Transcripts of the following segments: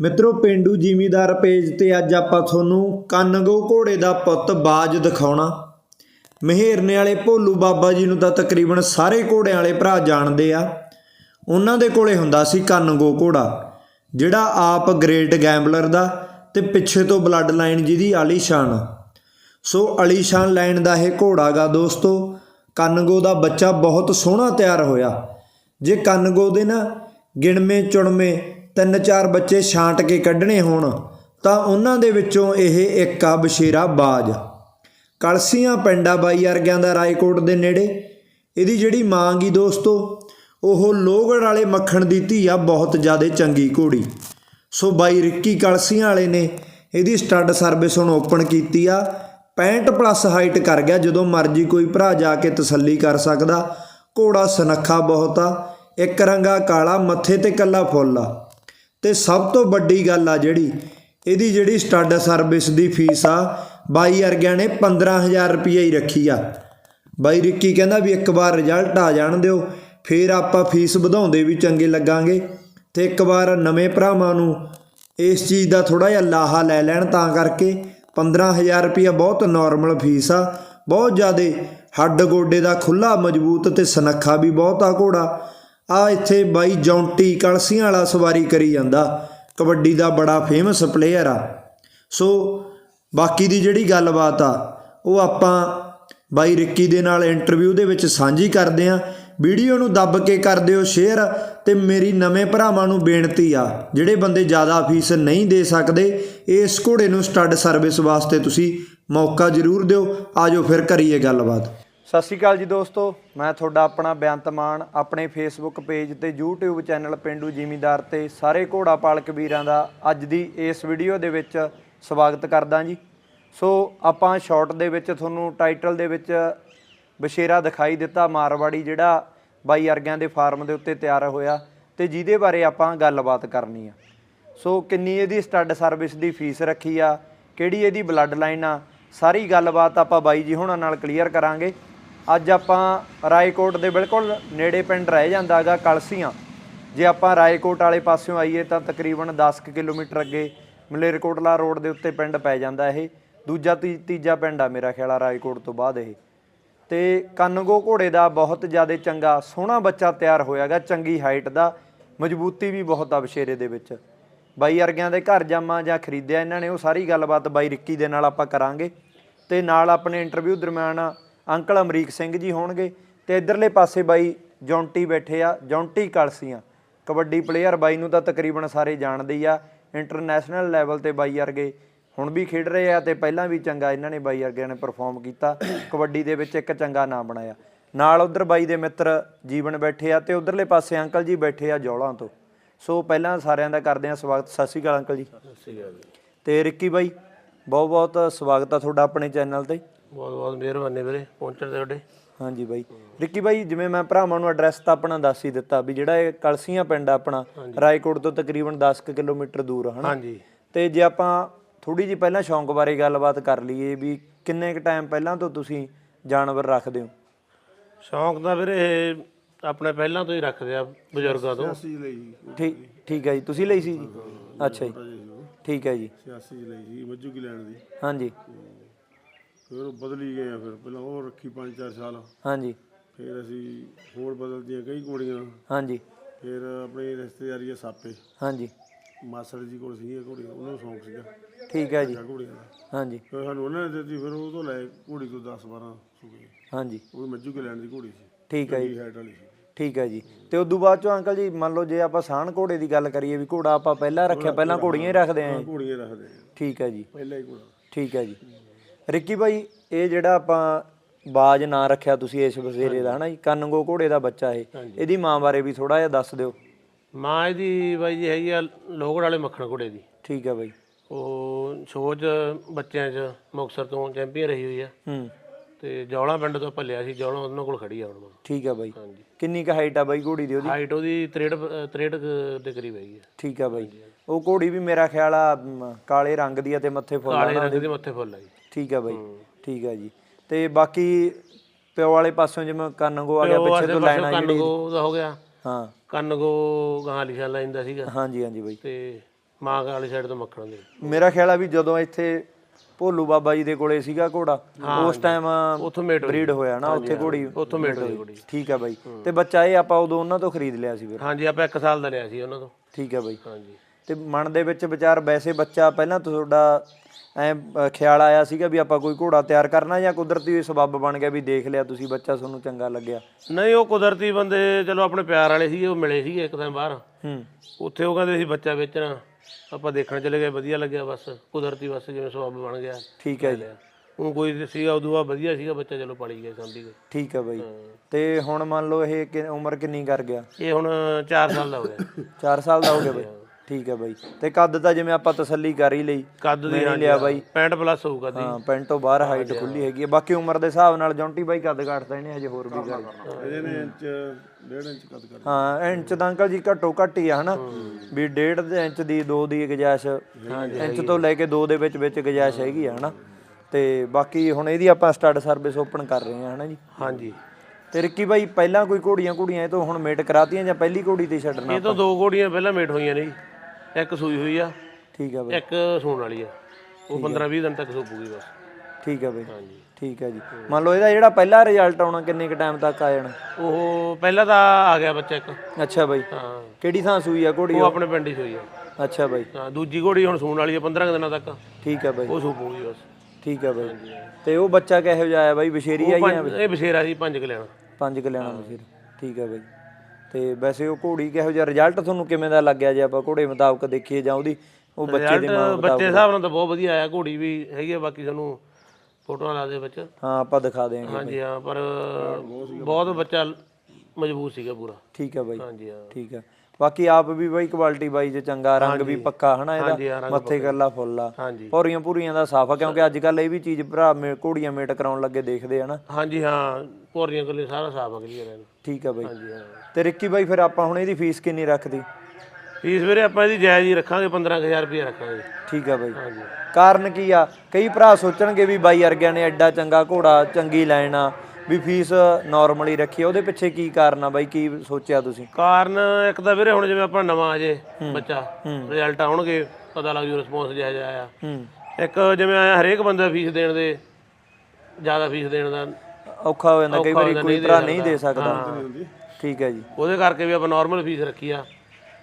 ਮਿੱਤਰੋ, ਪਿੰਡੂ ਜ਼ਿਮੀਦਾਰ ਪੇਜ ਤੇ ਅੱਜ ਆਪਾਂ ਤੁਹਾਨੂੰ ਕੰਨਗੋ ਘੋੜੇ ਦਾ ਪੁੱਤ ਬਾਜ ਦਿਖਾਉਣਾ। ਮਹੇਰਨੇ ਵਾਲੇ ਭੋਲੂ ਬਾਬਾ ਜੀ ਨੂੰ ਤਾਂ ਤਕਰੀਬਨ ਸਾਰੇ ਘੋੜਿਆਂ ਵਾਲੇ ਭਰਾ ਜਾਣਦੇ ਆ। ਉਹਨਾਂ ਦੇ ਕੋਲੇ ਹੁੰਦਾ ਸੀ ਕੰਨਗੋ ਘੋੜਾ, ਜਿਹੜਾ ਆਪ ਗ੍ਰੇਟ ਗੈਂਬਲਰ ਦਾ ਤੇ ਪਿੱਛੇ ਤੋਂ ਬਲੱਡ ਲਾਈਨ ਜਿਹਦੀ ਆਲੀਸ਼ਾਨ ਸੋ ਆਲੀਸ਼ਾਨ ਲਾਈਨ ਦਾ ਇਹ ਘੋੜਾ ਗਾ ਦੋਸਤੋ, ਕੰਨਗੋ ਦਾ ਬੱਚਾ ਬਹੁਤ ਸੋਹਣਾ ਤਿਆਰ ਹੋਇਆ। ਜੇ ਕੰਨਗੋ ਦੇ ਨਾ ਗਿਣਵੇਂ ਚੁਣਵੇਂ ਤਿੰਨ ਚਾਰ ਬੱਚੇ ਛਾਂਟ ਕੇ ਕੱਢਣੇ ਹੋਣ, ਤਾਂ ਉਹਨਾਂ ਦੇ ਵਿੱਚੋਂ ਇਹ ਇੱਕ ਆ ਬਸ਼ੀਰਾ ਬਾਜ। ਕਲਸੀਆਂ ਪਿੰਡਾ ਬਾਈ ਵਰਗਿਆਂ ਦਾ ਰਾਏਕੋਟ ਦੇ ਨੇੜੇ। ਇਹਦੀ ਜਿਹੜੀ ਮਾਂ ਗੀ ਦੋਸਤੋ, ਉਹ ਲੋਹਗੜ ਵਾਲੇ ਮੱਖਣ ਦੀ ਧੀ ਆ, ਬਹੁਤ ਜ਼ਿਆਦਾ ਚੰਗੀ ਘੋੜੀ। ਸੋ ਬਾਈ ਰਿੱਕੀ ਕਲਸੀਆਂ ਵਾਲੇ ਨੇ ਇਹਦੀ ਸਟੱਡ ਸਰਵਿਸ ਹੁਣ ਓਪਨ ਕੀਤੀ ਆ। 65 ਪਲੱਸ ਹਾਈਟ ਕਰ ਗਿਆ, ਜਦੋਂ ਮਰਜ਼ੀ ਕੋਈ ਭਰਾ ਜਾ ਕੇ ਤਸੱਲੀ ਕਰ ਸਕਦਾ। ਘੋੜਾ ਸਨੱਖਾ ਬਹੁਤ ਆ, ਇੱਕ ਰੰਗਾ ਕਾਲਾ, ਮੱਥੇ ਤੇ ਕੱਲਾ ਫੁੱਲ ਆ। ਤੇ ਸਭ ਤੋਂ ਵੱਡੀ ਗੱਲ ਆ ਜਿਹੜੀ, ਇਹਦੀ ਜਿਹੜੀ ਸਟੱਡ ਸਰਵਿਸ ਦੀ ਫੀਸ ਆ, ਬਾਈ ਵਰਗਿਆਂ ਨੇ 15000 ਰੁਪਈਆ ਹੀ ਰੱਖੀ ਆ। ਬਾਈ ਰਿੱਕੀ ਕਹਿੰਦਾ ਵੀ ਇੱਕ ਵਾਰ ਰਿਜ਼ਲਟ ਆ ਜਾਣ ਦਿਓ, ਫੇਰ ਆਪਾਂ ਫੀਸ ਵਧਾਉਂਦੇ ਵੀ ਚੰਗੇ ਲੱਗਾਂਗੇ ਤੇ ਇੱਕ ਵਾਰ ਨਵੇਂ ਭਰਾਵਾਂ ਨੂੰ ਇਸ ਚੀਜ਼ ਦਾ ਥੋੜਾ ਜਿਹਾ ਲਾਹਾ ਲੈ ਲੈਣ ਤਾਂ ਕਰਕੇ 15000 ਰੁਪਈਆ ਬਹੁਤ ਨਾਰਮਲ ਫੀਸ ਆ, ਬਹੁਤ ਜ਼ਿਆਦੇ ਹੱਡ ਗੋਡੇ ਦਾ ਖੁੱਲਾ ਮਜ਼ਬੂਤ ਤੇ ਸਨੱਖਾ ਵੀ ਬਹੁਤ ਆ ਘੋੜਾ। ਆ ਇੱਥੇ ਬਾਈ ਜੌਂਟੀ ਕਲਸੀਆਂ ਵਾਲਾ ਸਵਾਰੀ ਕਰੀ ਜਾਂਦਾ। ਕਬੱਡੀ ਦਾ ਬੜਾ ਫੇਮਸ ਪਲੇਅਰ ਆ। ਸੋ ਬਾਕੀ ਦੀ ਜਿਹੜੀ ਗੱਲਬਾਤ ਆ, ਉਹ ਆਪਾਂ ਬਾਈ ਰਿੱਕੀ ਦੇ ਨਾਲ ਇੰਟਰਵਿਊ ਦੇ ਵਿੱਚ ਸਾਂਝੀ ਕਰਦੇ ਆ। ਵੀਡੀਓ ਨੂੰ ਦੱਬ ਕੇ ਕਰ ਦਿਓ ਸ਼ੇਅਰ ਤੇ ਮੇਰੀ ਨਵੇਂ ਭਰਾਵਾਂ ਨੂੰ ਬੇਨਤੀ ਆ, ਜਿਹੜੇ ਬੰਦੇ ਜ਼ਿਆਦਾ ਫੀਸ ਨਹੀਂ ਦੇ ਸਕਦੇ, ਇਸ ਘੋੜੇ ਨੂੰ ਸਟੱਡ ਸਰਵਿਸ ਵਾਸਤੇ ਤੁਸੀਂ ਮੌਕਾ ਜ਼ਰੂਰ ਦਿਓ। ਆਜੋ ਫਿਰ ਕਰੀਏ ਗੱਲਬਾਤ। ਸਤਿ ਸ਼੍ਰੀ ਅਕਾਲ ਜੀ ਦੋਸਤੋ, ਮੈਂ ਤੁਹਾਡਾ ਆਪਣਾ ਬੇਅੰਤ ਮਾਨ, ਆਪਣੇ ਫੇਸਬੁੱਕ ਪੇਜ ਤੇ YouTube ਚੈਨਲ ਪਿੰਡੂ ਜ਼ਿਮੀਦਾਰ ਤੇ ਸਾਰੇ ਘੋੜਾ ਪਾਲਕ ਵੀਰਾਂ ਦਾ ਅੱਜ ਦੀ ਇਸ ਵੀਡੀਓ ਦੇ ਵਿੱਚ ਸਵਾਗਤ ਕਰਦਾ ਜੀ। ਸੋ, ਆਪਾਂ ਸ਼ਾਰਟ ਦੇ ਵਿੱਚ ਤੁਹਾਨੂੰ ਟਾਈਟਲ ਦੇ ਵਿੱਚ ਬਸ਼ੇਰਾ ਦਿਖਾਈ ਦਿੱਤਾ, ਮਾਰਵਾੜੀ ਜਿਹੜਾ ਬਾਈ ਅਰਗਿਆਂ ਦੇ ਫਾਰਮ ਦੇ ਉੱਤੇ ਤਿਆਰ ਹੋਇਆ ਤੇ ਜਿਹਦੇ ਬਾਰੇ ਆਪਾਂ ਗੱਲਬਾਤ ਕਰਨੀ ਆ। ਸੋ, ਕਿੰਨੀ ਇਹਦੀ ਸਟੱਡ ਸਰਵਿਸ ਦੀ ਫੀਸ ਰੱਖੀ ਆ, ਕਿਹੜੀ ਇਹਦੀ ਬਲੱਡ ਲਾਈਨ ਆ, ਸਾਰੀ ਗੱਲਬਾਤ ਆਪਾਂ ਬਾਈ ਜੀ ਹੁਣਾਂ ਨਾਲ ਕਲੀਅਰ ਕਰਾਂਗੇ। ਅੱਜ ਆਪਾਂ ਰਾਏਕੋਟ ਦੇ ਬਿਲਕੁਲ ਨੇੜੇ ਪਿੰਡ ਰਹਿ ਜਾਂਦਾ ਹੈਗਾ ਕਲਸੀਆਂ। ਜੇ ਆਪਾਂ ਰਾਏਕੋਟ ਵਾਲੇ ਪਾਸਿਓਂ ਆਈਏ ਤਾਂ ਤਕਰੀਬਨ 10 ਕੁ ਕਿਲੋਮੀਟਰ ਅੱਗੇ ਮਲੇਰਕੋਟਲਾ ਰੋਡ ਦੇ ਉੱਤੇ ਪਿੰਡ ਪੈ ਜਾਂਦਾ ਇਹ। ਦੂਜਾ ਤੀ- ਤੀਜਾ ਪਿੰਡ ਆ ਮੇਰਾ ਖਿਆਲ ਆ ਰਾਏਕੋਟ ਤੋਂ ਬਾਅਦ ਇਹ। ਤੇ ਕੰਨਗੋ ਘੋੜੇ ਦਾ ਬਹੁਤ ਜ਼ਿਆਦਾ ਚੰਗਾ, ਸੋਹਣਾ ਬੱਚਾ ਤਿਆਰ ਹੋਇਆਗਾ ਚੰਗੀ ਹਾਈਟ ਦਾ, ਮਜ਼ਬੂਤੀ ਵੀ ਬਹੁਤ ਆ ਬਸ਼ੇਰੇ ਦੇ ਵਿੱਚ। ਬਾਈ ਅਰਗਿਆਂ ਦੇ ਘਰ ਜਾਮਾ ਜਾਂ ਖਰੀਦਿਆ ਇਹਨਾਂ ਨੇ, ਉਹ ਸਾਰੀ ਗੱਲਬਾਤ ਬਾਈ ਰਿੱਕੀ ਦੇ ਨਾਲ ਆਪਾਂ ਕਰਾਂਗੇ। ਤੇ ਨਾਲ ਆਪਣੇ ਇੰਟਰਵਿਊ ਦਰਮਿਆਨ ਅੰਕਲ ਅਮਰੀਕ ਸਿੰਘ ਜੀ ਹੋਣਗੇ ਤੇ ਇਧਰਲੇ ਪਾਸੇ ਬਾਈ ਜੌਂਟੀ ਬੈਠੇ ਆ ਜੌਂਟੀ ਕਲਸੀਆਂ। ਕਬੱਡੀ ਪਲੇਅਰ ਬਾਈ ਨੂੰ ਤਾਂ ਤਕਰੀਬਨ ਸਾਰੇ ਜਾਣਦੇ ਹੀ ਆ। ਇੰਟਰਨੈਸ਼ਨਲ ਲੈਵਲ ਤੇ ਬਾਈ ਵਰਗੇ ਹੁਣ ਵੀ ਖੇਡ ਰਹੇ ਆ ਤੇ ਪਹਿਲਾਂ ਵੀ ਚੰਗਾ ਇਹਨਾਂ ਨੇ ਬਾਈ ਵਰਗਿਆਂ ਨੇ ਪਰਫਾਰਮ ਕੀਤਾ। ਕਬੱਡੀ ਦੇ ਵਿੱਚ ਇੱਕ ਚੰਗਾ ਨਾਮ ਬਣਾਇਆ। ਨਾਲ ਉਧਰ ਬਾਈ ਦੇ ਮਿੱਤਰ ਜੀਵਨ ਬੈਠੇ ਆ ਤੇ ਉਧਰਲੇ ਪਾਸੇ ਅੰਕਲ ਜੀ ਬੈਠੇ ਆ ਜੌਲਾਂ ਤੋਂ। ਸੋ ਪਹਿਲਾਂ ਸਾਰਿਆਂ ਦਾ ਕਰਦੇ ਆ ਸਵਾਗਤ। ਸਤਿ ਸ਼੍ਰੀ ਅਕਾਲ ਅੰਕਲ ਜੀ। ਤੇ ਰਿੱਕੀ ਬਾਈ ਬਹੁਤ ਬਹੁਤ ਸਵਾਗਤ ਆ ਤੁਹਾਡਾ ਆਪਣੇ ਚੈਨਲ ਤੇ। ਬਹੁਤ ਬਹੁਤ ਮਿਹਰਬਾਨੀ ਵੀਰੇ ਪਹੁੰਚਣ ਤੇ ਤੁਹਾਡੇ। ਹਾਂਜੀ ਬਾਈ। ਰਿੱਕੀ ਬਾਈ ਜਿਵੇਂ ਮੈਂ ਭਰਾਵਾਂ ਨੂੰ ਐਡਰੈਸ ਤਾਂ ਆਪਣਾ ਦੱਸ ਹੀ ਦਿੱਤਾ ਵੀ ਜਿਹੜਾ ਇਹ ਕਲਸੀਆਂ ਪਿੰਡ ਆ ਆਪਣਾ ਰਾਏਕੋਟ ਤੋਂ ਤਕਰੀਬਨ 10 ਕੁ ਕਿਲੋਮੀਟਰ ਦੂਰ ਆ ਹਨਾ? ਹਾਂਜੀ। ਤੇ ਜੇ ਆਪਾਂ ਥੋੜੀ ਜੀ ਪਹਿਲਾਂ ਸ਼ੌਂਕ ਬਾਰੇ ਗੱਲਬਾਤ ਕਰ ਲਈਏ ਵੀ ਕਿੰਨੇ ਕੁ ਟਾਈਮ ਪਹਿਲਾਂ ਤੋਂ ਤੁਸੀਂ ਜਾਨਵਰ ਰੱਖਦੇ ਹੋ? ਸ਼ੌਂਕ ਦਾ ਵੀਰੇ ਇਹ ਆਪਣੇ ਪਹਿਲਾਂ ਤੋਂ ਹੀ ਰੱਖਦੇ ਆ ਬਜ਼ੁਰਗਾਂ ਤੋਂ। ਠੀਕ ਠੀਕ ਹੈ ਜੀ। ਤੁਸੀਂ ਲਈ ਸੀ? ਜੀ ਅੱਛਾ ਜੀ। ਠੀਕ ਹੈ ਜੀ। 86 ਲਈ ਜੀ ਮੱਝੂ ਕੀ ਲੈਣ ਦੀ? ਹਾਂਜੀ। ਫਿਰ ਉਹ ਬਦਲੀ ਗਏ ਆ ਫਿਰ ਪਹਿਲਾਂ ਉਹ ਰੱਖੀ 5-4 ਸਾਲ। ਹਾਂਜੀ। ਫਿਰ ਅਸੀਂ ਹੋਰ ਬਦਲਦੀਆਂ ਕਈ ਘੋੜੀਆਂ ਹਾਂਜੀ। ਫਿਰ ਆਪਣੀ ਰਿਸ਼ਤੇਦਾਰੀ ਆ ਸਾਪੇ। ਹਾਂਜੀ। ਮਾਸੜ ਜੀ ਕੋਲ ਸੀਗੀਆਂ ਘੋੜੀਆਂ ਉਹਨਾਂ ਨੂੰ ਸ਼ੌਂਕ ਸੀਗਾ। ਠੀਕ ਹੈ ਜੀ। ਘੋੜੀਆਂ ਦਾ। ਹਾਂਜੀ। ਫਿਰ ਸਾਨੂੰ ਉਹਨਾਂ ਨੇ ਦਿੱਤੀ ਫਿਰ ਉਹ ਤੋਂ ਲੈ ਘੋੜੀ ਤੋਂ 10-12 ਸੂਏ ਹਾਂਜੀ। ਉਹ ਮੱਝੂ ਕੀ ਲੈਣ ਦੀ ਘੋੜੀ ਸੀ। ਠੀਕ ਹੈ ਜੀ। ਹੈਡ ਵਾਲੀ ਸੀ। ਠੀਕ ਹੈ ਜੀ। ਤੇ ਉਦੋਂ ਬਾਅਦ ਚੋਂ ਅੰਕਲ ਜੀ ਮੰਨ ਲਓ ਜੇ ਆਪਾਂ ਸਾਹਣ ਘੋੜੇ ਦੀ ਗੱਲ ਕਰੀਏ ਵੀ ਘੋੜਾ ਆਪਾਂ ਪਹਿਲਾਂ ਰੱਖਿਆ ਪਹਿਲਾਂ ਘੋੜੀਆਂ ਹੀ ਰੱਖਦੇ ਆਂ ਘੋੜੀਆਂ ਰੱਖਦੇ ਆ। ਠੀਕ ਹੈ ਜੀ। ਪਹਿਲਾਂ ਹੀ ਘੋੜਾ। ਠੀਕ ਹੈ ਜੀ। ਰਿੱਕੀ ਭਾਈ ਇਹ ਜਿਹੜਾ ਆਪਾਂ ਬਾਜ ਨਾਂ ਰੱਖਿਆ ਤੁਸੀਂ ਇਸ ਬਸੇਰੇ ਦਾ ਹਨਾ ਜੀ? ਕੰਨਗੋ ਘੋੜੇ ਦਾ ਬੱਚਾ ਇਹ। ਇਹਦੀ ਮਾਂ ਬਾਰੇ ਵੀ ਥੋੜਾ ਜਿਹਾ ਦੱਸ ਦਿਓ। ਮਾਂ ਇਹਦੀ ਬਾਈ ਜੀ ਹੈਗੀ ਆ ਲੋਗੜ ਵਾਲੇ ਮੱਖਣ ਘੋੜੇ ਦੀ। ਠੀਕ ਹੈ ਬਾਈ। ਉਹ ਸੋਚ ਬੱਚਿਆਂ 'ਚ ਮੁਕਤਸਰ ਤੋਂ ਚੈਂਪੀਅਨ ਰਹੀ ਹੋਈ ਆ। ਹੂੰ। ਤੇ ਜੌਲਾ ਪਿੰਡ ਤੋਂ ਭੱਲਿਆ ਸੀ ਜੌਲਾ ਉਹਨਾਂ ਕੋਲ ਖੜੀ ਆ ਹੁਣ। ਠੀਕ ਹੈ ਬਾਈ। ਹਾਂਜੀ। ਕਿੰਨੀ ਕੁ ਹਾਈਟ ਆ ਬਾਈ ਘੋੜੀ ਦੀ ਉਹਦੀ? ਹਾਈਟ ਉਹਦੀ 63 ਅ, 63 ਕੁ ਦੇ ਕਰੀਬ ਹੈਗੀ ਆ। ਠੀਕ ਆ ਬਾਈ। ਉਹ ਘੋੜੀ ਵੀ ਮੇਰਾ ਖਿਆਲ ਆ ਕਾਲੇ ਰੰਗ ਦੀ ਆ ਤੇ ਮੱਥੇ ਫੁੱਲ ਆ ਕਾਲੇ ਰੰਗ। ਦੇ ਮੱਥੇ ਫੁੱਲ ਆ ਜੀ। ਠੀਕ ਆ ਬਾਈ ਠੀਕ ਆ ਜੀ। ਤੇ ਬਾਕੀ ਪਿਓ ਵਾਲੇ ਪਾਸੋਂ ਜਿਵੇਂ ਕੰਨਗੋ ਆ ਗਿਆ ਪਿੱਛੇ ਤੋਂ ਲਾਈਨ ਆ ਜਿਹੜੀ ਕੰਨਗੋ ਦਾ ਹੋ ਗਿਆ। ਹਾਂ। ਕੰਨਗੋ ਗਾਂ ਲਿਖਿਆ ਲੈਂਦਾ ਸੀਗਾ। ਹਾਂਜੀ ਹਾਂਜੀ ਬਾਈ। ਤੇ ਮਾਂ ਵਾਲੀ ਸਾਈਡ ਤੋਂ ਮੱਖਣ ਦੇ। ਮੇਰਾ ਖਿਆਲ ਆ ਵੀ ਜਦੋਂ ਇੱਥੇ ਭੋਲੂ ਬਾਬਾ ਜੀ ਦੇ ਕੋਲੇ ਸੀਗਾ ਘੋੜਾ ਉਸ ਟਾਈਮ ਉੱਥੋਂ ਮੇਟ ਬਰੀਡ ਹੋਇਆ ਨਾ ਉੱਥੇ ਘੋੜੀ ਉੱਥੋਂ ਮੇਟ ਹੋਈ ਠੀਕ ਆ ਬਾਈ। ਤੇ ਬੱਚਾ ਇਹ ਆਪਾਂ ਉਦੋਂ ਉਹਨਾਂ ਤੋਂ ਖਰੀਦ ਲਿਆ ਸੀ ਫਿਰ। ਹਾਂਜੀ ਆਪਾਂ 1 ਸਾਲ ਦਾ ਲਿਆ ਸੀ ਉਹਨਾਂ ਤੋਂ। ਠੀਕ ਆ ਬਾਈ। ਹਾਂਜੀ। ਤੇ ਮਨ ਦੇ ਵਿੱਚ ਵਿਚਾਰ ਵੈਸੇ ਬੱਚਾ ਪਹਿਲਾਂ ਤੁਹਾਡਾ ਐ ਖਿਆਲ ਆਇਆ ਸੀਗਾ ਵੀ ਆਪਾਂ ਕੋਈ ਘੋੜਾ ਤਿਆਰ ਕਰਨਾ ਜਾਂ ਕੁਦਰਤੀ ਸਬੱਬ ਬਣ ਗਿਆ ਵੀ ਦੇਖ ਲਿਆ ਤੁਸੀਂ ਬੱਚਾ ਤੁਹਾਨੂੰ ਚੰਗਾ ਲੱਗਿਆ? ਨਹੀਂ ਉਹ ਕੁਦਰਤੀ ਬੰਦੇ ਚਲੋ ਆਪਣੇ ਪਿਆਰ ਵਾਲੇ ਸੀਗੇ ਉਹ ਮਿਲੇ ਸੀਗੇ ਇੱਕ ਦਿਨ ਬਾਹਰ। ਹੂੰ। ਉੱਥੇ ਉਹ ਕਹਿੰਦੇ ਸੀ ਬੱਚਾ ਵੇਚਣਾ। ਆਪਾਂ ਦੇਖਣ ਚਲੇ ਗਏ ਵਧੀਆ ਲੱਗਿਆ ਬਸ। ਕੁਦਰਤੀ ਬਸ ਜਿਵੇਂ ਸਬੱਬ ਬਣ ਗਿਆ। ਠੀਕ ਹੈ ਜੀ। ਉਹ ਕੋਈ ਸੀਗਾ ਉਦੋਂ ਬਾਅਦ ਵਧੀਆ ਸੀਗਾ ਬੱਚਾ ਚਲੋ ਪੜੀ ਗਿਆ ਸੰਭੀ ਗਏ ਠੀਕ ਹੈ ਬਾਈ। ਤੇ ਹੁਣ ਮੰਨ ਲਓ ਇਹ ਕਿ- ਉਮਰ ਕਿੰਨੀ ਕਰ ਗਿਆ? ਇਹ ਹੁਣ 4 ਸਾਲ ਦਾ ਹੋ ਗਿਆ। 4 ਸਾਲ ਦਾ ਹੋ ਗਿਆ ਬਾਈ। ਠੀਕ ਹੈ ਬਾਈ। ਤੇ ਕੱਦ ਤਾਂ ਜਿਵੇਂ ਆਪਾਂ ਤਸੱਲੀ ਕਰ ਹੀ ਲਈ। ਕੱਦ ਦੀ ਨਹੀਂ ਲਿਆ ਬਾਈ। 65 ਪਲੱਸ ਹੋਊਗਾ ਦੀ। ਹਾਂ ਪੈਂਟ ਤੋਂ ਬਾਹਰ ਹਾਈਟ ਖੁੱਲੀ ਹੈਗੀ ਹੈ। ਬਾਕੀ ਉਮਰ ਦੇ ਹਿਸਾਬ ਨਾਲ ਜੌਂਟੀ ਬਾਈ ਕੱਦ ਘਟਦਾ ਇਹਨੇ ਹਜੇ ਹੋਰ ਵੀ ਕਰ ਇਹਦੇ ਨੇ ਇੰਚ ਡੇਢ ਇੰਚ ਕੱਦ ਕਰ ਹਾਂ ਇੰਚ ਦਾ ਅੰਕਲ ਜੀ ਘੱਟੋ ਘੱਟ ਹੀ ਆ ਹਨਾ? ਵੀ ਡੇਢ ਦੇ ਇੰਚ ਦੀ 2 ਦੀ ਗੁੰਜਾਇਸ਼। ਇੰਚ ਤੋਂ ਲੈ ਕੇ 2 ਦੇ ਵਿੱਚ ਵਿੱਚ ਗੁੰਜਾਇਸ਼ ਹੈਗੀ ਆ ਹਨਾ? ਤੇ ਬਾਕੀ ਹੁਣ ਇਹਦੀ ਆਪਾਂ ਸਟੱਡ ਸਰਵਿਸ ਓਪਨ ਕਰ ਰਹੇ ਹਾਂ ਹਨਾ ਜੀ? ਹਾਂਜੀ ਤੇ ਰਿੱਕੀ ਬਾਈ ਪਹਿਲਾਂ ਕੋਈ ਘੋੜੀਆਂ ਘੋੜੀਆਂ ਇਹ ਤੋਂ ਹੁਣ ਮੇਟ ਕਰਾਤੀਆਂ ਜਾਂ ਪਹਿਲੀ ਘੋੜੀ ਤੇ ਛੱਡਣਾ ਇਹ ਤੋਂ ਦੋ ਘੋੜੀਆਂ ਪਹਿਲਾਂ ਮੇਟ ਹੋਈਆਂ ਨੇ ਜੀ। ਇੱਕ ਸੂਈ ਹੋਈ ਆ ਠੀਕ ਹੈ ਬਾਈ। ਇੱਕ ਸੂਣ ਵਾਲੀ ਆ। ਉਹ 15 20 ਦਿਨ ਤੱਕ ਸੂਪੂਗੀ ਬਸ। ਠੀਕ ਹੈ ਬਾਈ। ਹਾਂਜੀ। ਠੀਕ ਹੈ ਜੀ। ਮੰਨ ਲਓ ਇਹਦਾ ਜਿਹੜਾ ਪਹਿਲਾ ਰਿਜ਼ਲਟ ਆਉਣਾ ਕਿੰਨੇ ਕ ਟਾਈਮ ਤੱਕ ਆ ਜਾਣਾ? ਉਹ ਪਹਿਲਾਂ ਤਾਂ ਆ ਗਿਆ ਬੱਚਾ ਇੱਕ। ਅੱਛਾ ਬਾਈ। ਹਾਂ। ਕਿਹੜੀ ਥਾਂ ਸੂਈ ਆ ਘੋੜੀ ਉਹ ਆਪਣੇ ਪਿੰਡ ਹੀ ਹੋਈ ਆ। ਅੱਛਾ ਬਾਈ। ਹਾਂ ਦੂਜੀ ਘੋੜੀ ਹੁਣ ਸੂਣ ਵਾਲੀ ਆ 15 ਕੁ ਦਿਨਾਂ ਤੱਕ। ਠੀਕ ਹੈ ਬਾਈ। ਉਹ ਸੂਪੂਗੀ ਬਸ। ਠੀਕ ਹੈ ਬਾਈ। ਤੇ ਉਹ ਬੱਚਾ ਕਿਹੋ ਜਿਹਾ ਆਇਆ ਬਾਈ? ਬਸ਼ੇਰੀ ਆਈ ਆ ਇਹ ਬਸ਼ੇਰਾ ਸੀ ਪੰਜ ਕ ਲੈਣਾ। ਪੰਜ ਕਲਿਆਣਾ ਬਸ਼ੇਰ ਠੀਕ ਹੈ ਬਾਈ। ਤੇ ਵੈਸੇ ਉਹ ਘੋੜੀ ਕਿਹੋ ਜਿਹਾ ਰਿਜ਼ਲਟ ਤੁਹਾਨੂੰ ਕਿਵੇਂ ਦਾ ਲੱਗਿਆ ਜੇ ਆਪਾਂ ਘੋੜੇ ਮੁਤਾਬਕ ਦੇਖੀਏ ਜਾਂ ਉਹਦੀ ਉਹ ਬੱਚੇ ਦੇ ਮਾਂ ਬੱਚੇ ਹਿਸਾਬ ਨਾਲ ਤਾਂ ਬਹੁਤ ਵਧੀਆ ਆਇਆ ਘੋੜੀ ਵੀ ਹੈਗੀ ਆ ਬਾਕੀ ਸਾਨੂੰ ਫੋਟੋਆਂ ਲਾ ਦੇ ਵਿੱਚ। ਹਾਂ ਆਪਾਂ ਦਿਖਾ ਦੇਵਾਂਗੇ ਹਾਂਜੀ ਹਾਂ ਪਰ ਬਹੁਤ ਬੱਚਾ ਮਜ਼ਬੂਤ ਸੀਗਾ ਪੂਰਾ। ਠੀਕ ਹੈ ਬਾਈ। ਹਾਂਜੀ ਹਾਂ। ਠੀਕ ਹੈ ਬਾਕੀ ਆਪ ਵੀ ਬਾਈ ਕੁਆਲਿਟੀ ਬਾਈ ਜੇ ਚੰਗਾ ਰੰਗ ਵੀ ਪੱਕਾ ਹਨਾ ਇਹਦਾ? ਮੱਥੇ ਗੱਲਾ ਫੁੱਲ ਆ। ਪੌਰੀਆਂ ਪੂਰੀਆਂ ਦਾ ਸਾਫ਼ ਆ ਕਿਉਂਕਿ ਅੱਜ ਕੱਲ ਇਹ ਵੀ ਚੀਜ਼ ਭਰਾ ਮੇ- ਘੋੜੀਆਂ ਮੇਟ ਕਰਾਉਣ ਲੱਗੇ ਦੇਖਦੇ ਹਨਾ? ਹਾਂਜੀ ਹਾਂ ਪੋਰੀਆਂ ਕੋਲੇ ਸਾਰਾ ਸਾਫ਼ ਆ ਕਲੀਅਰ ਹੈ ਠੀਕ ਹੈ ਬਾਈ। ਤੇ ਰਿੱਕੀ ਬਾਈ ਫਿਰ ਆਪਾਂ ਹੁਣ ਇਹਦੀ ਫੀਸ ਕਿੰਨੀ ਰੱਖਦੀ? ਫੀਸ ਵੀਰੇ ਆਪਾਂ ਇਹਦੀ ਜਾਇਜ਼ ਹੀ ਰੱਖਾਂਗੇ 15000 ਰੁਪਏ ਰੱਖਾਂਗੇ। ਠੀਕ ਹੈ ਬਾਈ। ਕਾਰਨ ਕੀ ਆ? ਕਈ ਭਰਾ ਸੋਚਣਗੇ ਵੀ ਬਾਈ ਅਰਗਿਆਂ ਨੇ ਐਡਾ ਚੰਗਾ ਘੋੜਾ ਚੰਗੀ ਆ ਵੀ ਫੀਸ ਨਾਰਮਲੀ ਰੱਖੀ ਆ। ਉਹਦੇ ਪਿੱਛੇ ਕੀ ਕਾਰਨ ਆ ਬਾਈ? ਕੀ ਸੋਚਿਆ ਤੁਸੀਂ? ਕਾਰਨ ਇੱਕ ਤਾਂ ਵੀਰੇ ਹੁਣ ਜਿਵੇਂ ਆਪਣਾ ਨਵਾਂ ਅਜੇ ਬੱਚਾ ਰਿਜ਼ਲਟ ਆਉਣਗੇ ਪਤਾ ਲੱਗ ਜੂ ਰਿਸਪੌਂਸ ਜਿਹਾ ਜਿਹਾ ਆਇਆ। ਹੂੰ। ਇੱਕ ਜਿਵੇਂ ਆਇਆ ਹਰੇਕ ਬੰਦਾ ਫੀਸ ਦੇਣ ਦੇ ਜ਼ਿਆਦਾ ਫੀਸ ਦੇਣ ਦਾ ਔਖਾ ਹੋ ਜਾਂਦਾ ਕਈ ਵਾਰੀ ਕੋਈ ਭਰਾ ਨਹੀਂ ਦੇ ਸਕਦਾ। ਠੀਕ ਹੈ ਜੀ। ਉਹਦੇ ਕਰਕੇ ਵੀ ਆਪਾਂ ਨਾਰਮਲ ਫੀਸ ਰੱਖੀ ਆ।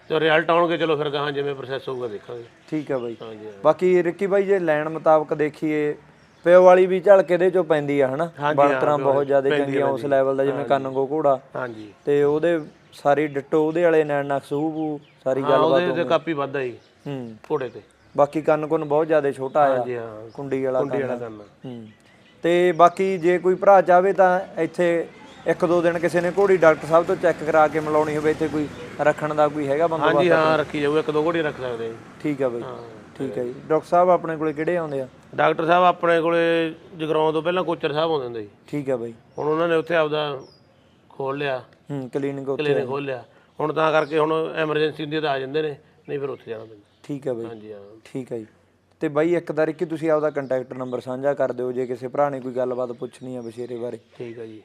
ਤੇ ਰਿਜ਼ਲਟ ਆਉਣਗੇ ਚਲੋ ਫਿਰ ਗਾਹਾਂ ਜਿਵੇਂ ਪ੍ਰੋਸੈਸ ਹੋਊਗਾ ਦੇਖਾਂਗੇ। ਠੀਕ ਹੈ ਬਾਈ। ਬਾਕੀ ਰਿੱਕੀ ਬਾਈ ਜੇ ਲੈਣ ਮੁਤਾਬਕ ਦੇਖੀਏ ਪਿਓ ਵਾਲੀ ਵੀ ਝਲਕ ਇਹਦੇ ਚੋਂ ਪੈਂਦੀ ਆ ਹਨਾ? ਹਾਂ, ਬਹੁਤ ਜ਼ਿਆਦਾ ਚੰਗੀਆਂ ਉਸ ਲੈਵਲ ਦਾ ਜਿਵੇਂ ਕੰਨਗੋ ਘੋੜਾ। ਹਾਂਜੀ। ਤੇ ਉਹਦੇ ਸਾਰੀ ਡਿੱਟੋ ਉਹਦੇ ਵਾਲੇ ਨੈਣ ਨਕਸੂਬੂ ਸਾਰੀ ਹਾਂ ਗੱਲਬਾਤ ਉਹਦੇ ਤੇ ਕਾਪੀ ਵੱਧ ਆਈ ਹੂੰ। ਘੋੜੇ ਤੇ। ਬਾਕੀ ਕੰਨ ਕੁੰਨ ਬਹੁਤ ਜ਼ਿਆਦਾ ਛੋਟਾ ਆ ਹਾਂਜੀ ਹਾਂ। ਕੁੰਡੀ ਵਾਲਾ ਕੁੰਡੀ ਕੰਨ। ਵਾਲਾ ਹੂੰ। ਤੇ ਬਾਕੀ ਜੇ ਕੋਈ ਭਰਾ ਚਾਹਵੇ ਤਾਂ ਇੱਥੇ ਇੱਕ ਦੋ ਦਿਨ ਕਿਸੇ ਨੇ ਘੋੜੀ ਡਾਕਟਰ ਸਾਹਿਬ ਤੋਂ ਚੈੱਕ ਕਰਾ ਕੇ ਮਿਲਾਉਣੀ ਹੋਵੇ ਇੱਥੇ ਕੋਈ ਰੱਖਣ ਦਾ ਕੋਈ ਹੈਗਾ ਬੰਦਾ ਹਾਂਜੀ ਹਾਂ ਰੱਖੀ ਜਾਊ ਇੱਕ ਦੋ ਘੋੜੀ ਰੱਖ ਸਕਦੇ ਠੀਕ ਆ ਬਾਈ। ਹਾਂ। ਠੀਕ ਹੈ ਜੀ। ਡਾਕਟਰ ਸਾਹਿਬ ਆਪਣੇ ਕੋਲੇ ਕਿਹੜੇ ਆਉਂਦੇ ਆ? ਡਾਕਟਰ ਸਾਹਿਬ ਆਪਣੇ ਕੋਲੇ ਜਗਰਾਉਂ ਤੋਂ ਪਹਿਲਾਂ ਕੋਚਰ ਸਾਹਿਬ ਆਉਂਦੇ ਹੁੰਦੇ ਸੀ। ਠੀਕ ਆ ਬਾਈ। ਹੁਣ ਉਹਨਾਂ ਨੇ ਉੱਥੇ ਆਪਦਾ ਖੋਲ ਲਿਆ। ਹੂੰ ਕਲੀਨਿਕ ਉੱਥੇ ਕਲੀਨਿਕ ਖੋਲ ਲਿਆ। ਹੁਣ ਤਾਂ ਕਰਕੇ ਹੁਣ ਐਮਰਜੈਂਸੀ ਹੁੰਦੀ ਹੈ ਤਾਂ ਆ ਜਾਂਦੇ ਨੇ ਨਹੀਂ ਫਿਰ ਉੱਥੇ ਜਾਣਾ ਪੈਂਦਾ। ਠੀਕ ਆ ਬਾਈ। ਹਾਂਜੀ ਹਾਂ। ਠੀਕ ਹੈ ਜੀ। ਤੇ ਬਾਈ ਇੱਕ ਵਾਰੀ ਕਿ ਤੁਸੀਂ ਆਪਦਾ ਕੰਟੈਕਟ ਨੰਬਰ ਸਾਂਝਾ ਕਰ ਦਿਓ ਜੇ ਕਿਸੇ ਭਰਾ ਨੇ ਕੋਈ ਗੱਲਬਾਤ ਪੁੱਛਣੀ ਆ ਬਸ਼ੇਰੇ ਬਾਰੇ। ਠੀਕ ਹੈ ਜੀ।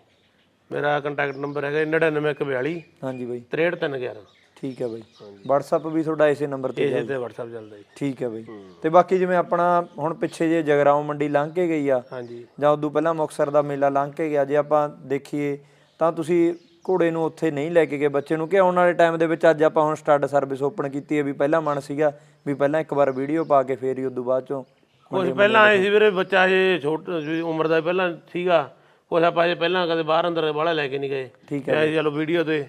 ਮੇਰਾ ਕੰਟੈਕਟ ਨੰਬਰ ਹੈਗਾ 99142 ਹਾਂਜੀ ਬਾਈ। 63311 ਠੀਕ ਹੈ ਬਾਈ। WhatsApp ਵੀ ਤੁਹਾਡਾ ਇਸੇ ਨੰਬਰ ਤੇ ਇਸੇ ਤੇ WhatsApp ਚੱਲਦਾ ਜੀ। ਠੀਕ ਹੈ ਬਾਈ। ਤੇ ਬਾਕੀ ਜਿਵੇਂ ਆਪਣਾ ਹੁਣ ਪਿੱਛੇ ਜੇ ਜਗਰਾਉਂ ਮੰਡੀ ਲੰਘ ਕੇ ਗਈ ਆ ਹਾਂਜੀ। ਜਾਂ ਉਦੋਂ ਪਹਿਲਾਂ ਮੁਕਸਰ ਦਾ ਮੇਲਾ ਲੰਘ ਕੇ ਗਿਆ ਜੇ ਆਪਾਂ ਦੇਖੀਏ ਤਾਂ ਤੁਸੀਂ ਘੋੜੇ ਨੂੰ ਉੱਥੇ ਨਹੀਂ ਲੈ ਕੇ ਗਏ ਬੱਚੇ ਨੂੰ ਕਿ ਆਉਣ ਵਾਲੇ ਟਾਈਮ ਦੇ ਵਿੱਚ ਅੱਜ ਆਪਾਂ ਹੁਣ ਸਟੱਡ ਸਰਵਿਸ ਓਪਨ ਕੀਤੀ ਹੈ ਵੀ ਪਹਿਲਾਂ ਮਨ ਸੀਗਾ ਵੀ ਪਹਿਲਾਂ ਇੱਕ ਵਾਰ ਵੀਡੀਓ ਪਾ ਕੇ ਫੇਰ ਹੀ ਉਦੋਂ ਬਾਅਦ ਚੋਂ ਕੁਝ ਪਹਿਲਾਂ ਆਏ ਸੀ ਵੀਰੇ ਬੱਚਾ ਜੇ ਛੋਟ ਜੀ ਉਮਰ ਦਾ ਪਹਿਲਾਂ ਸੀਗਾ ਕੁਝ ਆਪਾਂ ਜੇ ਪਹਿਲਾਂ ਕਦੇ ਬਾਹਰ ਅੰਦਰ ਵਾਲਾ ਲੈ ਕੇ ਨਹੀਂ ਗਏ। ਠੀਕ ਹੈ ਚਲੋ ਵੀਡੀਓ ਤੇ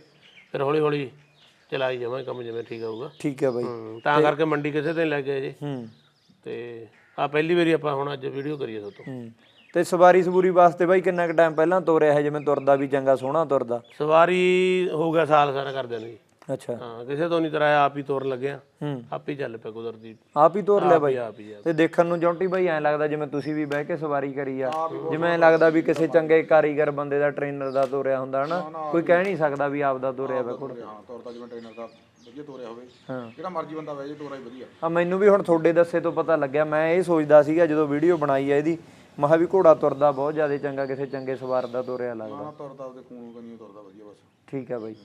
ਫਿਰ ਹੌਲੀ ਹੌਲੀ ਚਲਾਈ ਜਾਵਾਂਗੇ ਕੰਮ ਜਿਵੇਂ ਠੀਕ ਆਊਗਾ। ਠੀਕ ਹੈ ਬਾਈ। ਹੂੰ, ਤਾਂ ਕਰਕੇ ਮੰਡੀ ਕਿਸੇ ਤੇ ਲੈ ਗਏ ਜੀ। ਹੂੰ। ਤੇ ਆ ਪਹਿਲੀ ਵਾਰੀ ਆਪਾਂ ਹੁਣ ਅੱਜ ਵੀਡੀਓ ਕਰੀਏ ਤੋਂ। ਹੂੰ। ਤੇ ਸਵਾਰੀ ਸਬੂਰੀ ਵਾਸਤੇ ਬਾਈ ਕਿੰਨਾ ਕੁ ਟਾਈਮ ਪਹਿਲਾਂ ਤੋਰਿਆ ਹੈ? ਜਿਵੇਂ ਤੁਰਦਾ ਵੀ ਚੰਗਾ ਸੋਹਣਾ ਤੁਰਦਾ। ਸਵਾਰੀ ਹੋ ਗਿਆ ਸਾਲ ਸਾਰਾ ਕਰਦੇ ਨੇ ਜੀ। ਅੱਛਾ। ਹਾਂ ਕਿਸੇ ਤੋਂ ਨਹੀਂ ਕਰਾਇਆ ਆਪ ਹੀ ਤੋਰਨ ਲੱਗਿਆ। ਹੂੰ। ਆਪ ਹੀ ਚੱਲ ਪਿਆ ਕੁਦਰਤੀ। ਆਪ ਹੀ ਤੋਰ ਲਿਆ ਬਾਈ। ਆਪ ਹੀ ਆ ਤੇ ਦੇਖਣ ਨੂੰ ਜੌਂਟੀ ਬਾਈ ਐਂ ਲੱਗਦਾ ਜਿਵੇਂ ਤੁਸੀਂ ਵੀ ਬਹਿ ਕੇ ਸਵਾਰੀ ਕਰੀ ਆ। ਜਿਵੇਂ ਐਂ ਲੱਗਦਾ ਵੀ ਕਿਸੇ ਚੰਗੇ ਕਾਰੀਗਰ ਬੰਦੇ ਦਾ ਟ੍ਰੇਨਰ ਦਾ ਤੋਰਿਆ ਹੁੰਦਾ ਹਨਾ? ਕੋਈ ਕਹਿ ਨਹੀਂ ਸਕਦਾ ਵੀ ਆਪ ਦਾ ਤੋਰਿਆ ਵਾ ਘੋੜਾ ਹਾਂ ਤੁਰਦਾ ਜਿਵੇਂ ਟ੍ਰੇਨਰ ਦਾ ਵਧੀਆ ਤੋਰਿਆ ਹੋਵੇ। ਹਾਂ। ਜਿਹੜਾ ਮਰਜ਼ੀ ਬੰਦਾ ਵੈਜੇ ਤੋਰਾ ਹੀ ਵਧੀਆ। ਆ ਮੈਨੂੰ ਵੀ ਹੁਣ ਤੁਹਾਡੇ ਦੱਸੇ ਤੋਂ ਪਤਾ ਲੱਗਿਆ ਮੈਂ ਇਹ ਸੋਚਦਾ ਸੀਗਾ ਜਦੋਂ ਵੀਡੀਓ ਬਣਾਈ ਆ ਇਹਦੀ ਮਹਾ ਵੀ ਘੋੜਾ ਤੁਰਦਾ ਬਹੁਤ ਜ਼ਿਆਦਾ ਚੰਗਾ ਕਿਸੇ ਚੰਗੇ ਸਵਾਰ ਦਾ ਤੋਰਿਆ ਲੱਗਦਾ। ਹਾਂ ਤੁਰਦਾ ਉਹਦੇ ਖੂਨ ਕਨੀ ਤੁਰਦਾ ਵਧੀਆ ਬਸ। ਠੀਕ ਹੈ ਬਾਈ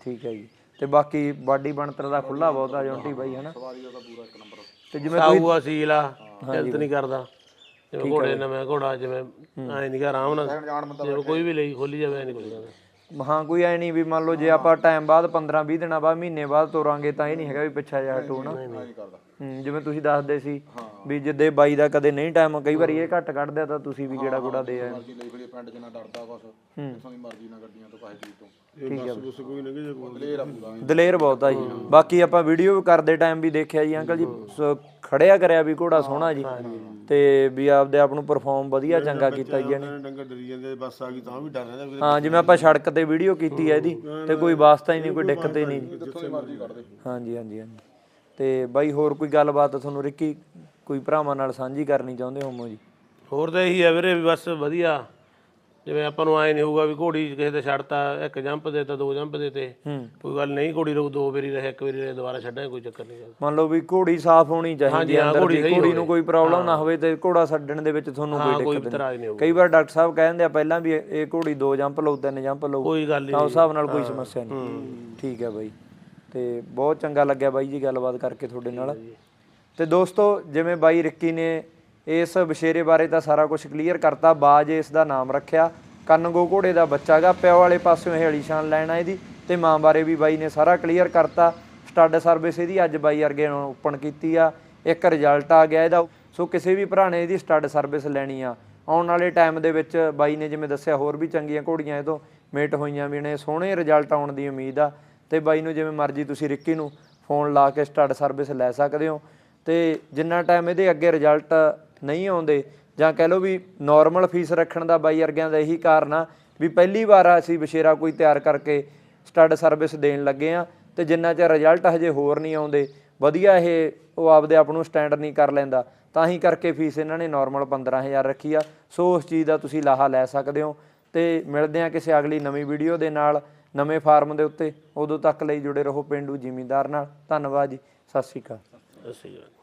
ਠੀਕ ਹੈ ਜੀ। ਤੇ ਬਾਕੀ ਬਾਡੀ ਬਣਤਰ ਦਾ ਖੁੱਲਾ ਬਹੁਤ ਆ ਜੌਂਟੀ ਬਾਈ ਹਨਾ। ਸਵਾਰੀ ਦਾ ਤਾਂ ਪੂਰਾ ਇੱਕ ਨੰਬਰ। ਤੇ ਜਿਵੇਂ ਸਾਊ ਆ ਸੀਲ ਆ ਹੈਲਥ ਨਹੀਂ ਕਰਦਾ। ਜਿਵੇਂ ਘੋੜੇ ਨਵੇਂ ਘੋੜਾ ਜਿਵੇਂ ਐ ਨਹੀਂ ਗਾ ਆਰਾਮ ਨਾਲ ਜਿਵੇਂ ਕੋਈ ਵੀ ਲਈ ਖੋਲੀ ਜਾਵੇ ਐ ਨਹੀਂ ਕੁਝ ਕਹਿੰਦਾ ਹਾਂ ਕੋਈ ਐ ਨਹੀਂ ਵੀ ਮੰਨ ਲਓ ਜੇ ਆਪਾਂ ਟਾਈਮ ਬਾਅਦ 15 20 ਦਿਨਾਂ ਬਾਅਦ ਮਹੀਨੇ ਬਾਅਦ ਤੋਰਾਂਗੇ ਤਾਂ ਇਹ ਨਹੀਂ ਹੈਗਾ ਵੀ ਪਿੱਛਾ ਜਾ ਹਟੂ ਨਾ ਨਹੀਂ ਕਰਦਾ ਜਿਵੇਂ ਤੁਸੀਂ ਦੱਸਦੇ ਸੀ ਵੀ ਜਿੱਦੇ ਬਾਈ ਦਾ ਕਦੇ ਨਹੀਂ ਟਾਈਮ ਕਈ ਵਾਰੀ ਇਹ ਘੱਟ ਕੱਢਦਾ ਤਾਂ ਤੁਸੀਂ ਵੀ ਗੇੜਾ ਗੂੜਾ ਦੇ ਆਏ ਮਰਜ਼ੀ ਲਈ ਖੜੀ ਪਿੰਡ ਜਿੰਨਾ ਡਰਦਾ ਕੁਛ ਜਿੱਥੋਂ ਦੀ ਮਰਜ਼ੀ ਨਾਲ ਗੱਡੀਆਂ ਤੋਂ ਕਾਹੇ ਚੀਜ਼ ਤੋਂ। ਇਹ ਬੱਸ ਬੁੱਸ ਕੋਈ ਨਾ ਜੇ ਕੋਈ। ਦਲੇਰ ਆ ਪੂਰਾ ਦਲੇਰ ਬਹੁਤ ਆ ਜੀ। ਬਾਕੀ ਆਪਾਂ ਵੀਡੀਓ ਕਰਦੇ ਟਾਈਮ ਵੀ ਦੇਖਿਆ ਜੀ ਅੰਕਲ ਜੀ ਖੜਿਆ ਕਰਿਆ ਵੀ ਘੋੜਾ ਸੋਹਣਾ ਜੀ। ਤੇ ਵੀ ਆਪਦੇ ਆਪ ਨੂੰ ਪਰਫਾਰਮ ਵਧੀਆ ਚੰਗਾ ਕੀਤਾ ਜੀ ਇਹਨੇ। ਇਹਨਾਂ ਡੰਗਰ ਡਰੀ ਜਾਂਦੇ ਬੱਸ ਆ ਗਈ ਤਾਂ ਵੀ ਡਰ ਰਹਿੰਦਾ ਵੀ ਹਾਂ ਜਿਵੇਂ ਆਪਾਂ ਸੜਕ ਤੇ ਵੀਡੀਓ ਕੀਤੀ ਹੈ ਇਹਦੀ ਤੇ ਕੋਈ ਵਾਸਤਾ ਹੀ ਨਹੀਂ ਕੋਈ ਦਿੱਕਤ ਹੀ ਨਹੀਂ। ਜਿੱਥੋਂ ਦੀ ਮਰਜ਼ੀ ਕੱਢਦੇ। ਹਾਂਜੀ ਹਾਂਜੀ ਹਾਂਜੀ। ਤੇ ਬਾਈ ਹੋਰ ਕੋਈ ਗੱਲਬਾਤ ਤੁਹਾਨੂੰ ਰਿੱਕੀ ਕੋਈ ਭਰਾਵਾਂ ਨਾਲ ਸਾਂਝੀ ਕਰਨੀ ਚਾਹੁੰਦੇ ਹੋਮੋ ਜੀ? ਹੋਰ ਤਾਂ ਇਹੀ ਆ ਵੀਰੇ ਵੀ ਬਸ ਵਧੀਆ। ਜਿਵੇਂ ਆਪਾਂ ਨੂੰ ਐ ਨਹੀਂ ਹੋਊਗਾ ਵੀ ਘੋੜੀ ਕਿਸੇ ਤੇ ਛੱਡਤਾ ਇੱਕ ਜੰਪ ਦੇ ਤਾਂ ਦੋ ਜੰਪ ਦੇ ਤੇ ਹੂੰ। ਕੋਈ ਗੱਲ ਨਹੀਂ ਘੋੜੀ ਨੂੰ ਦੋ ਵਾਰੀ ਰਹੇ ਇੱਕ ਵਾਰੀ ਰਹੇ ਦੁਬਾਰਾ ਛੱਡਾਂ ਕੋਈ ਚੱਕਰ ਨਹੀਂ। ਮੰਨ ਲਓ ਵੀ ਘੋੜੀ ਸਾਫ਼ ਹੋਣੀ ਚਾਹੀਦੀ ਹੈ ਹਾਂ, ਅੰਦਰ ਘੋੜੀ ਦੀ। ਨੂੰ ਕੋਈ ਪ੍ਰੋਬਲਮ ਨਾ ਹੋਵੇ ਤੇ ਘੋੜਾ ਛੱਡਣ ਦੇ ਵਿੱਚ ਤੁਹਾਨੂੰ ਕੋਈ ਹਾਂ ਦਿੱਕਤ ਨਹੀਂ। ਕਈ ਵਾਰ ਡਾਕਟਰ ਸਾਹਿਬ ਕਹਿੰਦੇ ਆ ਪਹਿਲਾਂ ਵੀ ਇਹ ਘੋੜੀ ਦੋ ਜੰਪ ਲਓ ਤਿੰਨ ਜੰਪ ਲਓ ਕੋਈ ਗੱਲ ਤਾਂ ਨਹੀਂ। ਉਸ ਹਿਸਾਬ ਨਾਲ ਕੋਈ ਸਮੱਸਿਆ ਨਹੀਂ। ਠੀਕ ਹੈ ਬਾਈ। ਤੇ ਬਹੁਤ ਚੰਗਾ ਲੱਗਿਆ ਬਾਈ ਜੀ ਗੱਲਬਾਤ ਕਰਕੇ ਤੁਹਾਡੇ ਨਾਲ। ਤੇ ਦੋਸਤੋ ਜਿਵੇਂ ਬਾਈ ਰਿੱਕੀ ਨੇ ਇਸ ਬਸ਼ੇਰੇ ਬਾਰੇ ਤਾਂ ਸਾਰਾ ਕੁਝ ਕਲੀਅਰ ਕਰਤਾ ਬਾਜ ਇਸ ਦਾ ਨਾਮ ਰੱਖਿਆ। ਕੰਨਗੋ ਘੋੜੇ ਦਾ ਬੱਚਾਗਾ ਪਿਓ ਵਾਲੇ ਪਾਸਿਓਂ ਇਹ ਅਲੀਸ਼ਾਨ ਲੈਣਾ ਇਹਦੀ ਤੇ ਮਾਂ ਬਾਰੇ ਵੀ ਬਾਈ ਨੇ ਸਾਰਾ ਕਲੀਅਰ ਕਰਤਾ। ਸਟੱਡ ਸਰਵਿਸ ਇਹਦੀ ਅੱਜ ਬਾਈ ਵਰਗੇ ਨੂੰ ਓਪਨ ਕੀਤੀ ਆ ਇੱਕ ਰਿਜ਼ਲਟ ਆ ਗਿਆ ਇਹਦਾ। ਸੋ ਕਿਸੇ ਵੀ ਭਰਾ ਨੇ ਇਹਦੀ ਸਟੱਡ ਸਰਵਿਸ ਲੈਣੀ ਆ। ਆਉਣ ਵਾਲੇ ਟਾਈਮ ਦੇ ਵਿੱਚ ਬਾਈ ਨੇ ਜਿਵੇਂ ਦੱਸਿਆ ਹੋਰ ਵੀ ਚੰਗੀਆਂ ਘੋੜੀਆਂ ਇਹ ਤੋਂ ਮੇਟ ਹੋਈਆਂ ਵੀ ਨੇ ਸੋਹਣੇ ਰਿਜ਼ਲਟ ਆਉਣ ਦੀ ਉਮੀਦ ਆ। ਤੇ ਬਾਈ ਨੂੰ ਜਿਵੇਂ ਮਰਜ਼ੀ ਤੁਸੀਂ ਰਿੱਕੀ ਨੂੰ ਫੋਨ ਲਾ ਕੇ ਸਟੱਡ ਸਰਵਿਸ ਲੈ ਸਕਦੇ ਹੋ। ਤੇ ਜਿੰਨਾ ਟਾਈਮ ਇਹਦੇ ਅੱਗੇ ਰਿਜ਼ਲਟ ਨਹੀਂ ਆਉਂਦੇ, ਜਾਂ ਕਹਿ ਲਓ ਵੀ ਨਾਰਮਲ ਫੀਸ ਰੱਖਣ ਦਾ ਬਾਈ ਵਰਗਿਆਂ ਦਾ ਇਹੀ ਕਾਰਨ ਆ ਵੀ ਪਹਿਲੀ ਵਾਰ ਅਸੀਂ ਬਸ਼ੇਰਾ ਕੋਈ ਤਿਆਰ ਕਰਕੇ ਸਟੱਡ ਸਰਵਿਸ ਦੇਣ ਲੱਗੇ ਆ ਤੇ ਜਿੰਨਾ ਚਿਰ ਰਿਜ਼ਲਟ ਹਜੇ ਹੋਰ ਨਹੀਂ ਆਉਂਦੇ, ਵਧੀਆ ਇਹ ਉਹ ਆਪਦੇ ਆਪ ਨੂੰ ਸਟੈਂਡ ਨਹੀਂ ਕਰ ਲੈਂਦਾ, ਤਾਂ ਹੀ ਕਰਕੇ ਫੀਸ ਇਹਨਾਂ ਨੇ ਨਾਰਮਲ 15000 ਰੱਖੀ ਆ। ਸੋ ਉਸ ਚੀਜ਼ ਦਾ ਤੁਸੀਂ ਲਾਹਾ ਲੈ ਸਕਦੇ ਹੋ। ਤੇ ਮਿਲਦੇ ਆ ਕਿਸੇ ਅਗਲੀ ਨਵੀਂ ਵੀਡੀਓ ਦੇ ਨਾਲ। ਨਵੇਂ ਫਾਰਮ ਦੇ ਉੱਤੇ ਉਦੋਂ ਤੱਕ ਲਈ ਜੁੜੇ ਰਹੋ ਪਿੰਡੂ ਜ਼ਿਮੀਂਦਾਰ ਨਾਲ। ਧੰਨਵਾਦ ਜੀ। ਸਤਿ ਸ਼੍ਰੀ ਅਕਾਲ। ਸਤਿ ਸ਼੍ਰੀ ਅਕਾਲ।